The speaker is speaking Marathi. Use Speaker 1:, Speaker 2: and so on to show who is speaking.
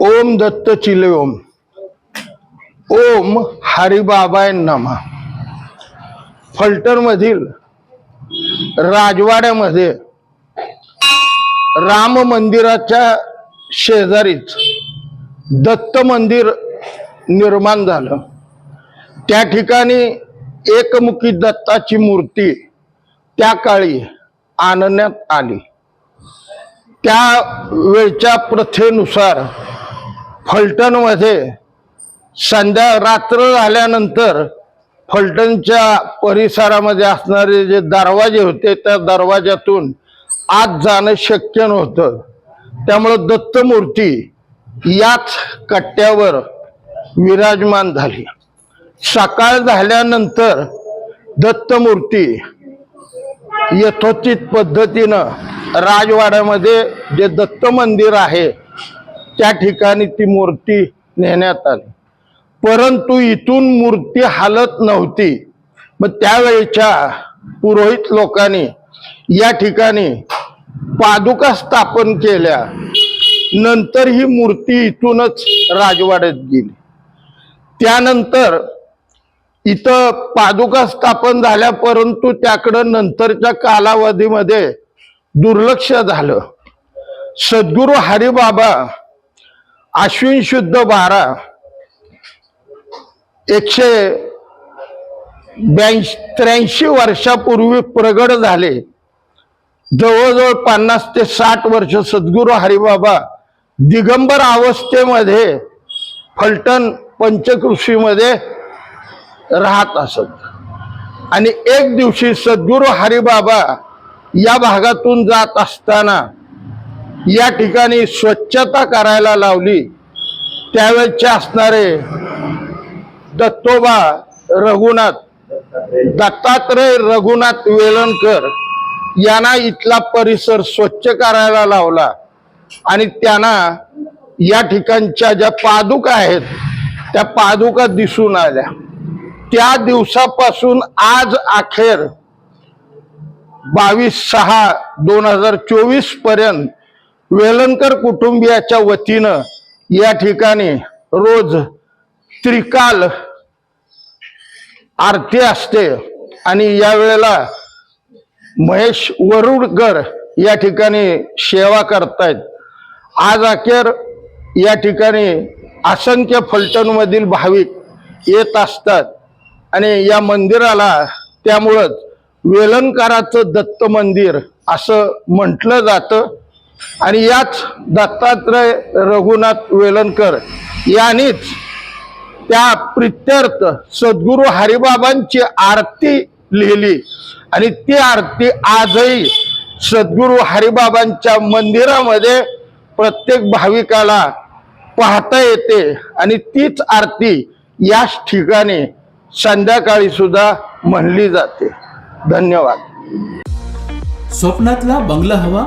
Speaker 1: ओम दत्त चिले ओम। ओम हरिबाबाय नमा। फलटण मधील राजवाड्यामध्ये राम मंदिराच्या शेजारीच दत्त मंदिर निर्माण झालं. त्या ठिकाणी एकमुखी दत्ताची मूर्ती त्या काळी आणण्यात आली. त्या वेळच्या प्रथेनुसार फलटणमध्ये संध्या रात्र झाल्यानंतर फलटणच्या परिसरामध्ये असणारे जे दरवाजे होते त्या दरवाज्यातून आत जाणं शक्य नव्हतं. त्यामुळं दत्तमूर्ती याच कट्ट्यावर विराजमान झाली. सकाळ झाल्यानंतर दत्तमूर्ती यथोचित पद्धतीनं राजवाड्यामध्ये जे दत्त मंदिर आहे त्या ठिकाणी ती मूर्ती नेण्यात आली. परंतु इथून मूर्ती हालत नव्हती. मग त्यावेळेच्या पुरोहित लोकांनी या ठिकाणी पादुका स्थापन केल्या. नंतर ही मूर्ती इथूनच राजवाड्यात गेली. त्यानंतर इथं पादुका स्थापन झाल्या परंतु त्याकडं नंतरच्या कालावधीमध्ये दुर्लक्ष झालं. सद्गुरू हरिबाबा अश्विन शुद्ध बारा एकशे ब्याऐंशी त्र्याऐंशी वर्षापूर्वी प्रगट झाले. जवळजवळ पन्नास ते साठ वर्ष सद्गुरू हरिबाबा दिगंबर अवस्थेमध्ये फलटण पंचकृषीमध्ये राहत असत. आणि एक दिवशी सद्गुरू हरिबाबा या भागातून जात असताना या ठिकाणी स्वच्छता करायला लावली. त्यावेळचे असणारे दत्तोबा रघुनाथ दत्तात्रय रघुनाथ वेलणकर यांना इथला परिसर स्वच्छ करायला लावला. आणि त्यांना या ठिकाणच्या ज्या पादुका आहेत त्या पादुका दिसून आल्या. त्या दिवसापासून आज अखेर बावीस सहा दोन हजार चोवीसपर्यंत वेलणकर कुटुंबियाच्या वतीनं या ठिकाणी रोज त्रिकाल आरती असते. आणि या वेळेला महेश वरुडकर या ठिकाणी सेवा करतायत. आज अखेर या ठिकाणी असंख्य फलटणमधील भाविक येत असतात. आणि या मंदिराला त्यामुळंच वेलणकाराचं दत्त मंदिर असं म्हटलं जातं. आणि याच दत्तात्रय रघुनाथ वेलणकर यांनीच त्या प्रित्यर्थ सद्गुरू हरिबाबांची आरती लिहिली. आणि ती आरती आजही सद्गुरू हरिबाबांच्या मंदिरामध्ये प्रत्येक भाविकाला पाहता येते. आणि तीच आरती याच ठिकाणी संध्याकाळी सुद्धा म्हणली जाते. धन्यवाद.
Speaker 2: स्वप्नातला बंगला हवा